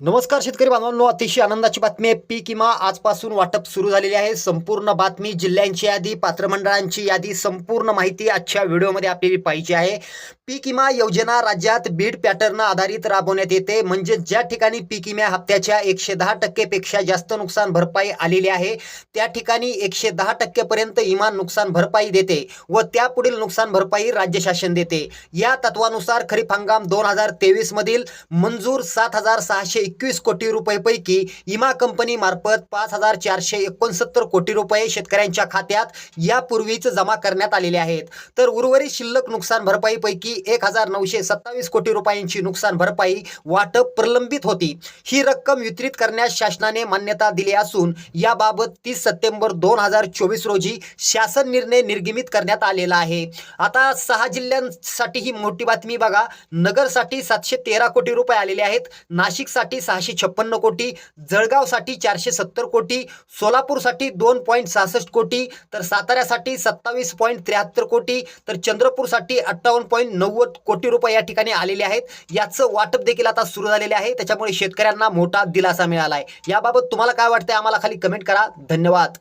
नमस्कार शेतकरी बांधवांनो अतिशय आनंदाची बातमी आहे. पीक विमा आजपासून वाटप सुरू झालेली आहे. संपूर्ण बातमी जिल्ह्यांची यादी पात्रमंडळांची यादी संपूर्ण माहिती आजच्या व्हिडिओमध्ये आपल्याला पाहिजे आहे. पीक विमा योजना राज्यात बीड पॅटर्न आधारित राबवण्यात येते. म्हणजे ज्या ठिकाणी पीक विमा हप्त्याच्या एकशे दहा टक्केपेक्षा जास्त नुकसान भरपाई आलेली आहे त्या ठिकाणी एकशे दहा टक्केपर्यंत इमान नुकसान भरपाई देते व त्यापुढील नुकसान भरपाई राज्य शासन देते. या तत्वानुसार खरीप हंगाम दोन हजार तेवीसमधील मंजूर सात हजार सहाशे एकवीस कोटी रुपयेपैकी विमा कंपनीमार्फत पाच हजार चारशे एकोणसत्तर कोटी रुपये शेतकऱ्यांच्या खात्यात यापूर्वीच जमा करण्यात आलेले आहेत. तर उर्वरित शिल्लक नुकसान भरपाईपैकी एक हजार नऊशे सत्तावीस कोटी रुपयांची नुकसान भरपाई वाटप प्रलंबित होती. ही रक्कम वितरित करण्यास शासनाने मान्यता दिली असून याबाबत तीस सप्टेंबर दोन हजार चोवीस रोजी शासन निर्णय निर्गमित करण्यात आलेला आहे. आता सहा जिल्ह्यांसाठी ही मोठी बातमी बघा. नगरसाठी सातशे तेरा कोटी रुपये आलेले आहेत. नाशिकसाठी सहाशे छप्पन्न कोटी जळगावसाठी चारशे सत्तर कोटी सोलापूरसाठी दोन पॉईंट सहासष्ट कोटी तर साताऱ्यासाठी सत्तावीस पॉईंट त्र्याहत्तर कोटी तर चंद्रपूरसाठी अठ्ठावन्न पॉईंट नव्वद कोटी रुपये या ठिकाणी आलेले आहेत. याचं वाटप देखील आता सुरू झालेले आहे. त्याच्यामुळे शेतकऱ्यांना मोठा दिलासा मिळाला आहे याबाबत तुम्हाला काय वाटतंय? आम्हाला खाली कमेंट करा. धन्यवाद.